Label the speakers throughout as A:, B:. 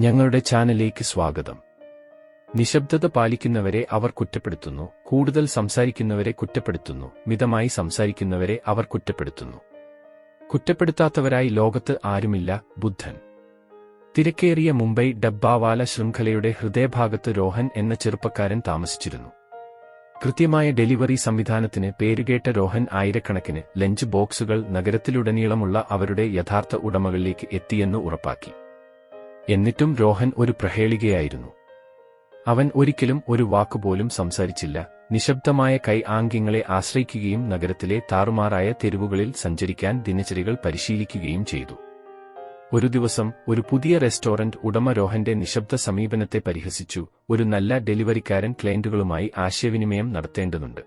A: ഞങ്ങളുടെ ചാനലിലേക്ക് സ്വാഗതം. നിശബ്ദത പാലിക്കുന്നവരെ അവർ കുറ്റപ്പെടുത്തുന്നു കൂടുതൽ സംസാരിക്കുന്നവരെ കുറ്റപ്പെടുത്തുന്നു മിതമായി സംസാരിക്കുന്നവരെ അവർ കുറ്റപ്പെടുത്തുന്നു. കുറ്റപ്പെടുത്താത്തവരായി ലോകത്ത് ആരുമില്ല ബുദ്ധൻ. തിരക്കേറിയ മുംബൈ ഡബ്ബാവാല ശൃംഖലയുടെ ഹൃദയഭാഗത്ത് രോഹൻ എന്ന ചെറുപ്പക്കാരൻ താമസിച്ചിരുന്നു. കൃത്യമായ ഡെലിവറി സംവിധാനത്തിന് പേരുകേട്ട രോഹൻ ആയിരക്കണക്കിന് ലഞ്ച് ബോക്സുകൾ നഗരത്തിലുടനീളമുള്ള അവരുടെ യഥാർത്ഥ ഉടമകളിലേക്ക് എത്തിയെന്ന് ഉറപ്പാക്കി. എന്നിട്ടും രോഹൻ ഒരു പ്രഹേളികയായിരുന്നു. അവൻ ഒരിക്കലും ഒരു വാക്കുപോലും സംസാരിച്ചില്ല. നിശബ്ദമായ കൈ ആംഗ്യങ്ങളെ ആശ്രയിക്കുകയും നഗരത്തിലെ താറുമാറായ തെരുവുകളിൽ സഞ്ചരിക്കാൻ ദിനചര്യകൾ പരിശീലിക്കുകയും ചെയ്തു. ഒരു ദിവസം ഒരു പുതിയ റെസ്റ്റോറന്റ് ഉടമ രോഹന്റെ നിശബ്ദ സമീപനത്തെ പരിഹസിച്ചു. ഒരു നല്ല ഡെലിവറിക്കാരൻ ക്ലയന്റുകളുമായി ആശയവിനിമയം നടത്തേണ്ടതുണ്ട്.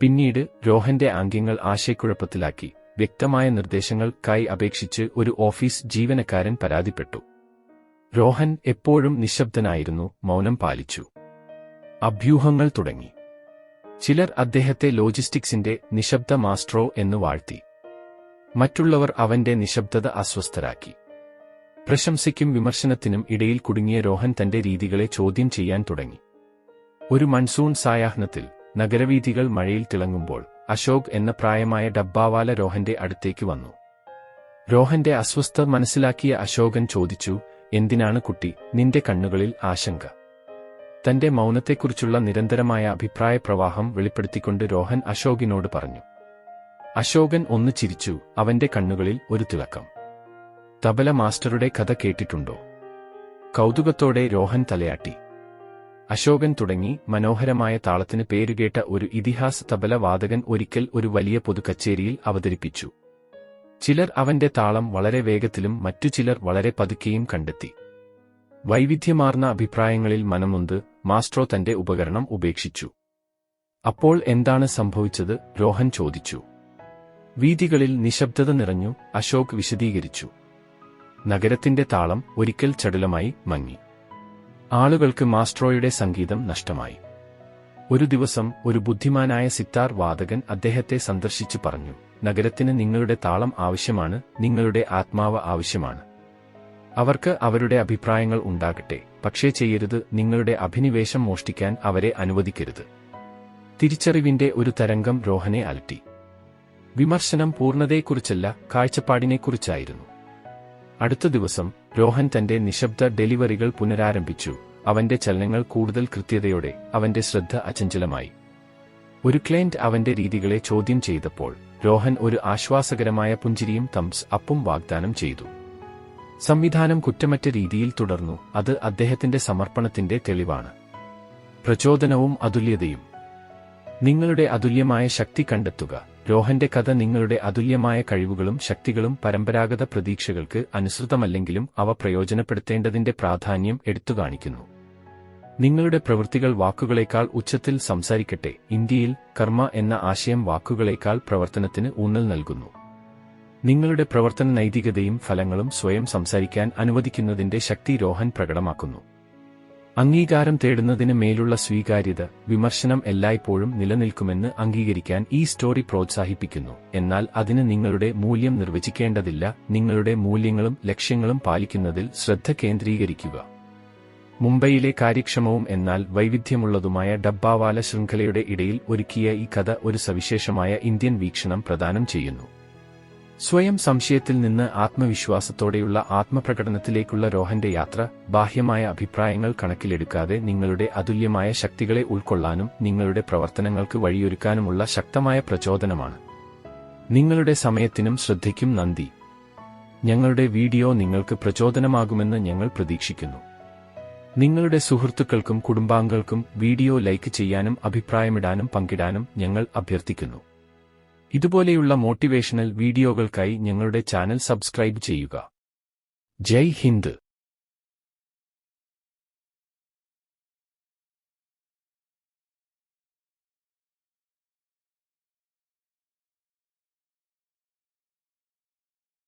A: പിന്നീട് രോഹന്റെ ആംഗ്യങ്ങൾ ആശയക്കുഴപ്പത്തിലാക്കി. വ്യക്തമായ നിർദ്ദേശങ്ങൾക്കായി അപേക്ഷിച്ച് ഒരു ഓഫീസ് ജീവനക്കാരൻ പരാതിപ്പെട്ടു. രോഹൻ എപ്പോഴും നിശബ്ദനായിരുന്നു മൗനം പാലിച്ചു. അഭ്യൂഹങ്ങൾ തുടങ്ങി. ചിലർ അദ്ദേഹത്തെ ലോജിസ്റ്റിക്സിന്റെ നിശബ്ദ മാസ്റ്ററോ എന്ന് വാഴ്ത്തി. മറ്റുള്ളവർ അവന്റെ നിശബ്ദത അസ്വസ്ഥരാക്കി. പ്രശംസയ്ക്കും വിമർശനത്തിനും ഇടയിൽ കുടുങ്ങിയ രോഹൻ തന്റെ രീതികളെ ചോദ്യം ചെയ്യാൻ തുടങ്ങി. ഒരു മൺസൂൺ സായാഹ്നത്തിൽ നഗരവീഥികൾ മഴയിൽ തിളങ്ങുമ്പോൾ അശോക് എന്ന പ്രായമായ ഡബ്ബാവാല രോഹന്റെ അടുത്തേക്ക് വന്നു. രോഹന്റെ അസ്വസ്ഥ മനസ്സിലാക്കിയ അശോകൻ ചോദിച്ചു എന്തിനാണ് കുട്ടി നിന്റെ കണ്ണുകളിൽ ആശങ്ക? തന്റെ മൗനത്തെക്കുറിച്ചുള്ള നിരന്തരമായ അഭിപ്രായ പ്രവാഹം വെളിപ്പെടുത്തിക്കൊണ്ട് രോഹൻ അശോകിനോട് പറഞ്ഞു. അശോകൻ ഒന്ന് ചിരിച്ചു അവന്റെ കണ്ണുകളിൽ ഒരു തിളക്കം. തബല മാസ്റ്ററുടെ കഥ കേട്ടിട്ടുണ്ടോ? കൗതുകത്തോടെ രോഹൻ തലയാട്ടി. അശോകൻ തുടങ്ങി മനോഹരമായ താളത്തിന് പേരുകേട്ട ഒരു ഇതിഹാസ തബല വാദകൻ ഒരിക്കൽ ഒരു വലിയ പൊതുക്കച്ചേരിയിൽ അവതരിപ്പിച്ചു. ചിലർ അവന്റെ താളം വളരെ വേഗത്തിലും മറ്റു ചിലർ വളരെ പതുക്കെയും കണ്ടെത്തി. വൈവിധ്യമാർന്ന അഭിപ്രായങ്ങളിൽ മനമുന്ത് മാസ്ട്രോ തന്റെ ഉപകരണം ഉപേക്ഷിച്ചു. അപ്പോൾ എന്താണ് സംഭവിച്ചത്? രോഹൻ ചോദിച്ചു. വീതികളിൽ നിശബ്ദത നിറഞ്ഞു അശോക് വിശദീകരിച്ചു. നഗരത്തിന്റെ താളം ഒരിക്കൽ ചടുലമായി മങ്ങി. ആളുകൾക്ക് മാസ്ട്രോയുടെ സംഗീതം നഷ്ടമായി. ഒരു ദിവസം ഒരു ബുദ്ധിമാനായ സിത്താർ വാദകൻ അദ്ദേഹത്തെ സന്ദർശിച്ചു പറഞ്ഞു. നഗരത്തിന് നിങ്ങളുടെ താളം ആവശ്യമാണ് നിങ്ങളുടെ ആത്മാവ് ആവശ്യമാണ്. അവർക്ക് അവരുടെ അഭിപ്രായങ്ങൾ ഉണ്ടാകട്ടെ പക്ഷേ ചെയ്യരുത് നിങ്ങളുടെ അഭിനിവേശം മോഷ്ടിക്കാൻ അവരെ അനുവദിക്കരുത്. തിരിച്ചറിവിന്റെ ഒരു തരംഗം രോഹനെ അലട്ടി. വിമർശനം പൂർണതയെക്കുറിച്ചല്ല കാഴ്ചപ്പാടിനെക്കുറിച്ചായിരുന്നു. അടുത്ത ദിവസം രോഹൻ തന്റെ നിശബ്ദ ഡെലിവറികൾ പുനരാരംഭിച്ചു അവന്റെ ചലനങ്ങൾ കൂടുതൽ കൃത്യതയോടെ അവന്റെ ശ്രദ്ധ അചഞ്ചലമായി. ഒരു ക്ലയന്റ് അവന്റെ രീതികളെ ചോദ്യം ചെയ്തപ്പോൾ രോഹൻ ഒരു ആശ്വാസകരമായ പുഞ്ചിരിയും തംസ് അപ്പും വാഗ്ദാനം ചെയ്തു. സംവിധാനം കുറ്റമറ്റ രീതിയിൽ തുടർന്നു. അത് അദ്ദേഹത്തിന്റെ സമർപ്പണത്തിന്റെ തെളിവാണ്. പ്രചോദനവും അതുല്യതയും. നിങ്ങളുടെ അതുല്യമായ ശക്തി കണ്ടെത്തുക. രോഹന്റെ കഥ നിങ്ങളുടെ അതുല്യമായ കഴിവുകളും ശക്തികളും പരമ്പരാഗത പ്രതീക്ഷകൾക്ക് അനുസൃതമല്ലെങ്കിലും അവ പ്രയോജനപ്പെടുത്തേണ്ടതിന്റെ പ്രാധാന്യം എടുത്തുകാണിക്കുന്നു. നിങ്ങളുടെ പ്രവൃത്തികൾ വാക്കുകളേക്കാൾ ഉച്ചത്തിൽ സംസാരിക്കട്ടെ. ഇന്ത്യയിൽ കർമ്മ എന്ന ആശയം വാക്കുകളേക്കാൾ പ്രവർത്തനത്തിന് ഊന്നൽ നൽകുന്നു. നിങ്ങളുടെ പ്രവർത്തന നൈതികതയും ഫലങ്ങളും സ്വയം സംസാരിക്കാൻ അനുവദിക്കുന്നതിന്റെ ശക്തി രോഹൻ പ്രകടമാക്കുന്നു. അംഗീകാരം തേടുന്നതിന് മേലുള്ള സ്വീകാര്യത വിമർശനം എല്ലായ്പ്പോഴും നിലനിൽക്കുമെന്ന് അംഗീകരിക്കാൻ ഈ സ്റ്റോറി പ്രോത്സാഹിപ്പിക്കുന്നു. എന്നാൽ അതിന് നിങ്ങളുടെ മൂല്യം നിർവചിക്കേണ്ടതില്ല. നിങ്ങളുടെ മൂല്യങ്ങളും ലക്ഷ്യങ്ങളും പാലിക്കുന്നതിൽ ശ്രദ്ധ കേന്ദ്രീകരിക്കുക. മുംബൈയിലെ കാര്യക്ഷമവും എന്നാൽ വൈവിധ്യമുള്ളതുമായ ഡബ്ബാവാല ശൃംഖലയുടെ ഇടയിൽ ഒരുക്കിയ ഈ കഥ ഒരു സവിശേഷമായ ഇന്ത്യൻ വീക്ഷണം പ്രദാനം ചെയ്യുന്നു. സ്വയം സംശയത്തിൽ നിന്ന് ആത്മവിശ്വാസത്തോടെയുള്ള ആത്മപ്രകടനത്തിലേക്കുള്ള രോഹന്റെ യാത്ര ബാഹ്യമായ അഭിപ്രായങ്ങൾ കണക്കിലെടുക്കാതെ നിങ്ങളുടെ അതുല്യമായ ശക്തികളെ ഉൾക്കൊള്ളാനും നിങ്ങളുടെ പ്രവർത്തനങ്ങൾക്ക് വഴിയൊരുക്കാനുമുള്ള ശക്തമായ പ്രചോദനമാണ്. നിങ്ങളുടെ സമയത്തിനും ശ്രദ്ധയ്ക്കും നന്ദി. ഞങ്ങളുടെ വീഡിയോ നിങ്ങൾക്ക് പ്രചോദനമാകുമെന്ന് ഞങ്ങൾ പ്രതീക്ഷിക്കുന്നു. നിങ്ങളുടെ സുഹൃത്തുക്കൾക്കും കുടുംബാംഗങ്ങൾക്കും വീഡിയോ ലൈക്ക് ചെയ്യാനും അഭിപ്രായമിടാനും പങ്കിടാനും ഞങ്ങൾ അഭ്യർത്ഥിക്കുന്നു. ഇതുപോലെയുള്ള മോട്ടിവേഷണൽ വീഡിയോകൾക്കായി ഞങ്ങളുടെ ചാനൽ സബ്സ്ക്രൈബ് ചെയ്യുക. ജയ് ഹിന്ദ്.